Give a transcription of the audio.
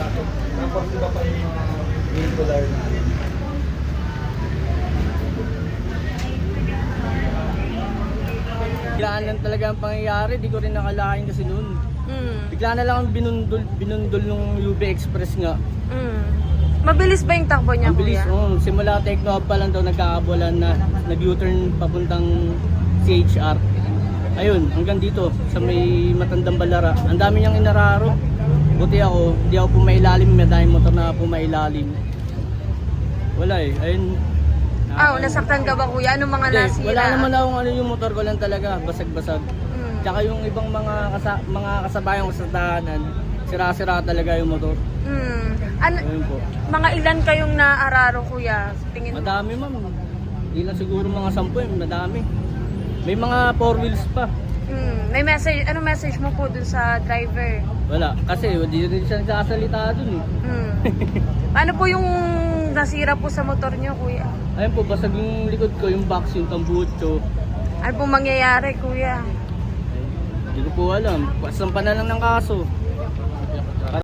bracket. Tapos iba pa yung mga vehicular na. Biglaan lang talaga ang pangyayari, di ko rin nakalain kasi noon. Mm. Bigla na lang ang binundol, binundol ng UB Express nga. Mm. Mabilis ba yung takbo niya, Ang bilis, kuya? oh, simula off pa lang daw nagkaabolan na nag-U-turn papuntang CHR. Ayun, hanggang dito sa may matandang balara. Ang dami niyang inararo. Buti ako, hindi ako pumailalim, may daming motor na pumailalim. Wala eh, ayun. Ah, nasaktan ka ba, kuya? Anong mga Hindi, nasira? wala naman akong ano yung motor ko lang talaga, basag-basag. Mm. Tsaka yung ibang mga kasa- mga kasabayan ko sa tahanan, sira-sira talaga yung motor. Mm. Ano, Ayun po. mga ilan kayong naararo, kuya? Tingin mo? Madami ma'am. Hindi lang siguro mga sampu eh, madami. May mga four wheels pa. Mm. May message, ano message mo po dun sa driver? Wala, kasi hindi rin siya nagsasalita dun eh. Mm. ano po yung nasira po sa motor niyo, kuya? Ayun po, basag yung likod ko, yung box, yung tambucho. Ano po mangyayari, kuya? Hindi ko po alam. Pasampa na lang ng kaso.